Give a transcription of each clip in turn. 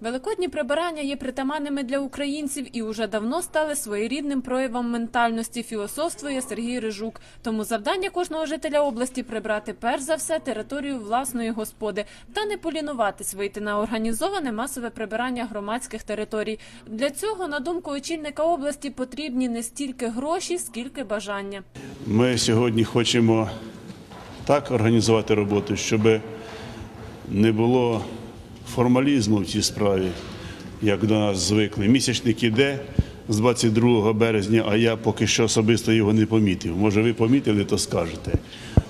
Великодні прибирання є притаманними для українців і уже давно стали своєрідним проявом ментальності, філософствує Сергій Рижук. Тому завдання кожного жителя області прибрати перш за все територію власної господи та не полінуватись вийти на організоване масове прибирання громадських територій. Для цього, на думку очільника області, потрібні не стільки гроші, скільки бажання. Ми сьогодні хочемо так організувати роботу, щоб не було формалізму в цій справі, як до нас звикли. Місячник іде з 22 березня, а я поки що особисто його не помітив. Може, ви помітили, то скажете.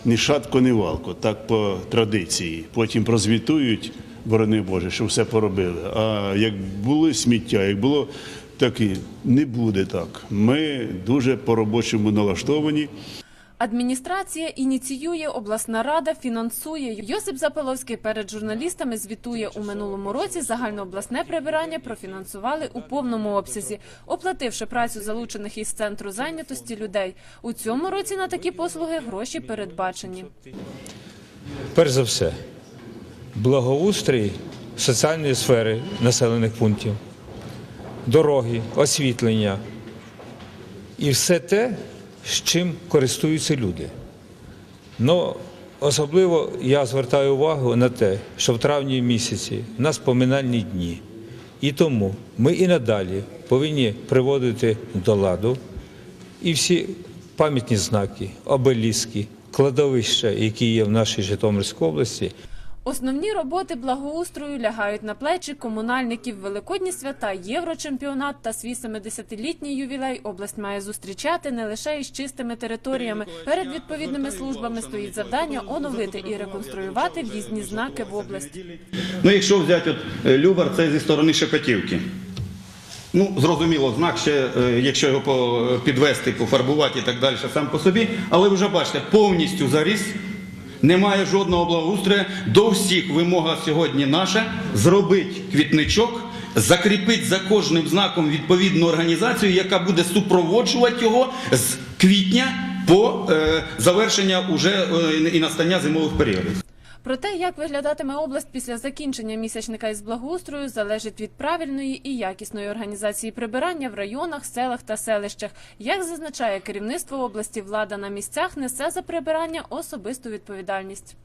Ні шатко, ні валко, так по традиції. Потім прозвітують, борони Боже, що все поробили. А як було сміття, як було так і не буде так. Ми дуже по-робочому налаштовані. Адміністрація ініціює, обласна рада фінансує. Йосип Запиловський перед журналістами звітує у минулому році загальнообласне прибирання профінансували у повному обсязі, оплативши працю залучених із центру зайнятості людей. У цьому році на такі послуги гроші передбачені. Перш за все, благоустрій соціальної сфери населених пунктів, дороги, освітлення і все те, з чим користуються люди. Ну, особливо я звертаю увагу на те, що в травні місяці в нас поминальні дні. І тому ми і надалі повинні приводити до ладу і всі пам'ятні знаки, обеліски, кладовища, які є в нашій Житомирській області, Основні роботи благоустрою лягають на плечі комунальників. Великодні свята, єврочемпіонат та свій 70-літній ювілей область має зустрічати не лише із чистими територіями. Перед відповідними службами стоїть завдання оновити і реконструювати в'їзні знаки в область. Ну, якщо взяти от е, Любар, це зі сторони Шепетівки. Ну, зрозуміло, знак ще, е, якщо його по- підвести, пофарбувати і так далі, сам по собі. Але ви вже бачите, повністю заріс, немає жодного благоустрою. До всіх вимога сьогодні наша зробити квітничок, закріпити за кожним знаком відповідну організацію, яка буде супроводжувати його з квітня по е, завершення уже е, і настання зимових періодів. Про те, як виглядатиме область після закінчення місячника із благоустрою, залежить від правильної і якісної організації прибирання в районах, селах та селищах. Як зазначає керівництво області, влада на місцях несе за прибирання особисту відповідальність.